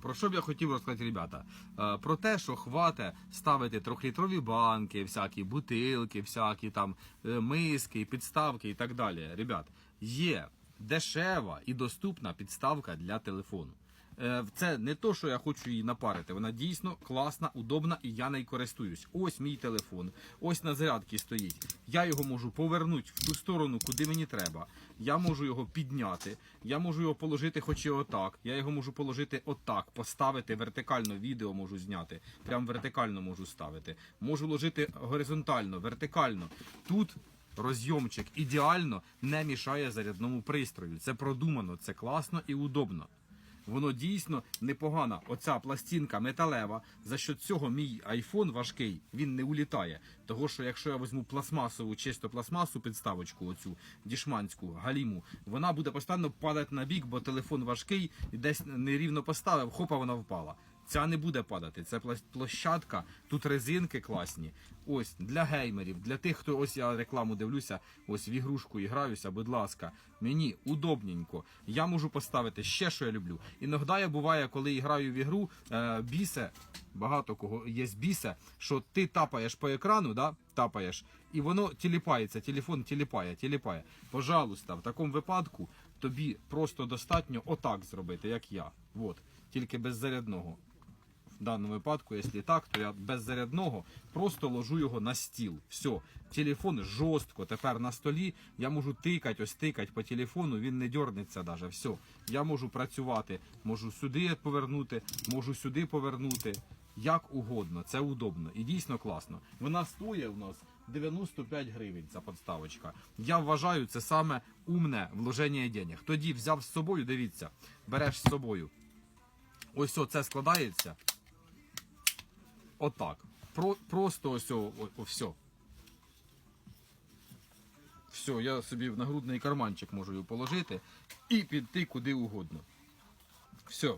Про що б я хотів розказати, ребята? Е, Про те, що хвате ставити трьохлітрові банки, всякі бутилки, всякі там е, миски, підставки і так далі. Ребят, є дешева і доступна підставка для телефону. Е, Це не то, що я хочу її напарити. Вона дійсно класна, удобна і я нею користуюсь. Ось мій телефон, ось на зарядці стоїть. Я його можу повернути в ту сторону, куди мені треба. Я можу його підняти, я можу його положити хоч і отак. Я його можу положити отак, поставити вертикально, відео можу зняти. Прям вертикально можу ставити. Можу ложити горизонтально, вертикально. Тут розйомчик ідеально не мішає зарядному пристрою. Це продумано, це класно і удобно. Воно дійсно непогано. Оця пластинка металева. За що цього мій айфон важкий, він не улітає. Того що якщо я візьму пластмасову, чисто пластмасу підставочку, оцю дішманську галіму, вона буде постійно падати на бік, бо телефон важкий, і десь нерівно поставив, хопа, вона впала. Ця не буде падати. Це площадка, тут резинки класні. Ось для геймерів, для тих, хто ось я рекламу дивлюся, ось в ігрушку і граюся, будь ласка, мені удобненько. Я можу поставити ще, що я люблю. Іноді я буває, коли граю в ігру, е, бісе, багато кого є бісе, що ти тапаєш по екрану, да? тапаєш, і воно тіліпається, телефон тіліпає, тіліпає. Пожалуйста, в такому випадку тобі просто достатньо отак зробити, як я. От, тільки без зарядного. Даному випадку, якщо так, то я без зарядного просто ложу його на стіл. Все, телефон жорстко тепер на столі. Я можу тикати, ось тикати по телефону, він не дернеться навіть. Все, я можу працювати, можу сюди повернути, можу сюди повернути. Як угодно, це удобно і дійсно класно. Вона стоїть у нас 95 гривень ця подставочка. Я вважаю, це саме умне вложення денег. Тоді взяв з собою, дивіться, береш з собою. Ось це складається. Отак. Про, просто ось, о, о, все. Все, я собі в нагрудний карманчик можу його положити і піти куди угодно. Все.